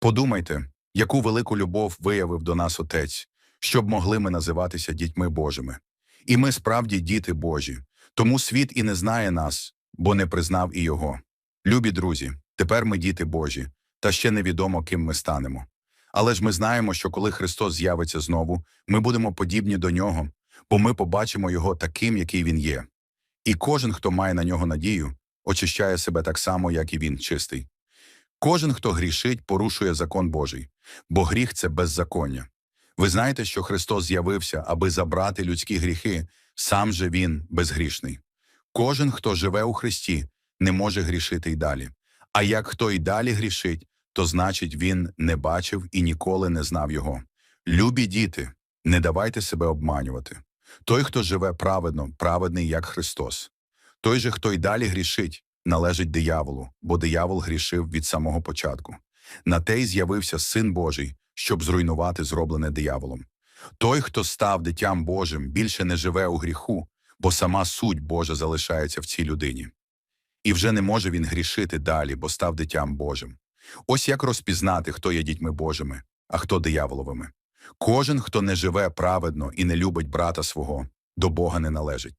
Подумайте, яку велику любов виявив до нас Отець, щоб могли ми називатися дітьми Божими. І ми справді діти Божі, тому світ і не знає нас, бо не признав і його. Любі друзі, тепер ми діти Божі, та ще невідомо, ким ми станемо. Але ж ми знаємо, що коли Христос з'явиться знову, ми будемо подібні до нього, бо ми побачимо його таким, який він є. І кожен, хто має на нього надію, очищає себе так само, як і він чистий. Кожен, хто грішить, порушує закон Божий, бо гріх це беззаконня. Ви знаєте, що Христос з'явився, аби забрати людські гріхи, сам же Він безгрішний. Кожен, хто живе у Христі, не може грішити й далі. А як хто й далі грішить, то значить він не бачив і ніколи не знав його. Любі діти, не давайте себе обманювати. Той, хто живе праведно, праведний, як Христос. Той же, хто й далі грішить, належить дияволу, бо диявол грішив від самого початку. На те й з'явився Син Божий, щоб зруйнувати зроблене дияволом. Той, хто став дитям Божим, більше не живе у гріху, бо сама суть Божа залишається в цій людині. І вже не може він грішити далі, бо став дитям Божим. Ось як розпізнати, хто є дітьми Божими, а хто дияволовими. Кожен, хто не живе праведно і не любить брата свого, до Бога не належить.